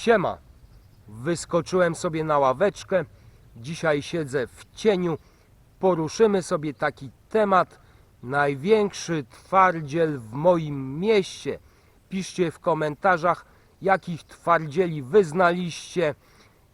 Siema. Wyskoczyłem sobie na ławeczkę. Dzisiaj siedzę w cieniu. Poruszymy sobie taki temat. Największy twardziel w moim mieście. Piszcie w komentarzach, jakich twardzieli wyznaliście.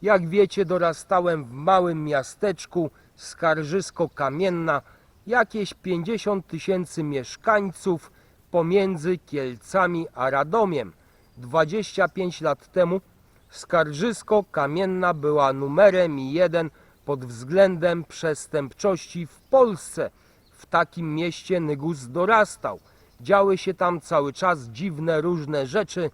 Jak wiecie, dorastałem w małym miasteczku Skarżysko-Kamienna. Jakieś 50 tysięcy mieszkańców pomiędzy Kielcami a Radomiem. 25 lat temu Skarżysko-Kamienna była numerem jeden pod względem przestępczości w Polsce. W takim mieście Nygus dorastał. Działy się tam cały czas dziwne różne rzeczy,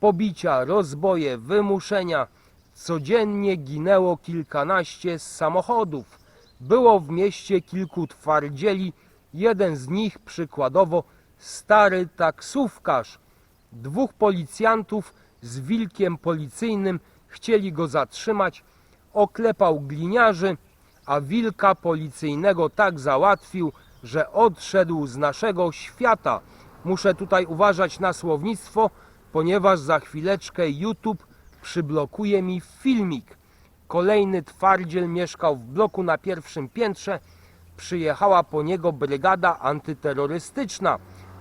pobicia, rozboje, wymuszenia. Codziennie ginęło kilkanaście samochodów. Było w mieście kilku twardzieli, jeden z nich przykładowo stary taksówkarz. Dwóch policjantów z wilkiem policyjnym chcieli go zatrzymać, oklepał gliniarzy, a wilka policyjnego tak załatwił, że odszedł z naszego świata. Muszę tutaj uważać na słownictwo, ponieważ za chwileczkę YouTube przyblokuje mi filmik. Kolejny twardziel mieszkał w bloku na pierwszym piętrze. Przyjechała po niego brygada antyterrorystyczna.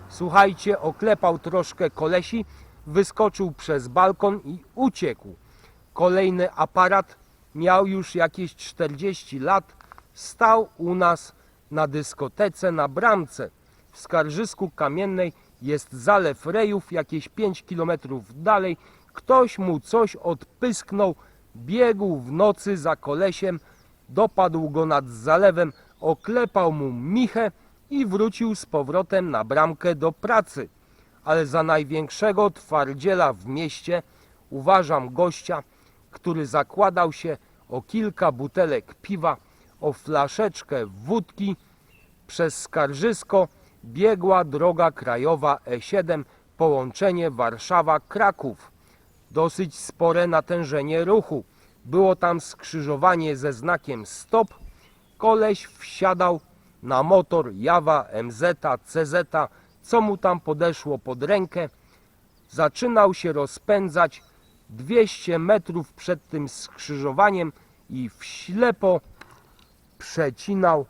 Słuchajcie, oklepał troszkę kolesi, wyskoczył przez balkon i uciekł. Kolejny aparat miał już jakieś 40 lat, stał u nas na dyskotece na bramce. W Skarżysku Kamiennej jest zalew rejów, jakieś 5 km dalej. Ktoś mu coś odpysknął, biegł w nocy za kolesiem, dopadł go nad zalewem, oklepał mu michę i wrócił z powrotem na bramkę do pracy. Ale za największego twardziela w mieście uważam gościa, który zakładał się o kilka butelek piwa, o flaszeczkę wódki. Przez Skarżysko biegła droga krajowa E7, połączenie Warszawa-Kraków. Dosyć spore natężenie ruchu. Było tam skrzyżowanie ze znakiem stop. Koleś wsiadał na motor Jawa, MZ, CZ, co mu tam podeszło pod rękę. Zaczynał się rozpędzać 200 metrów przed tym skrzyżowaniem i w ślepo przecinał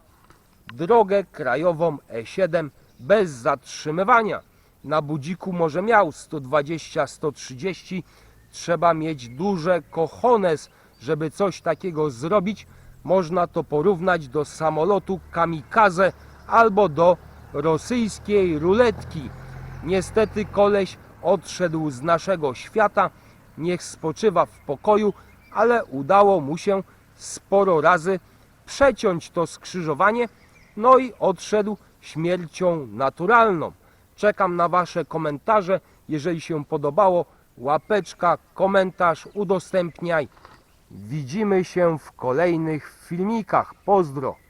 drogę krajową E7 bez zatrzymywania. Na budziku może miał 120-130. Trzeba mieć duże cojones, żeby coś takiego zrobić. Można to porównać do samolotu kamikaze albo do rosyjskiej ruletki. Niestety koleś odszedł z naszego świata. Niech spoczywa w pokoju, ale udało mu się sporo razy przeciąć to skrzyżowanie, no i odszedł śmiercią naturalną. Czekam na Wasze komentarze. Jeżeli się podobało, łapeczka, komentarz, udostępniaj. Widzimy się w kolejnych filmikach. Pozdro!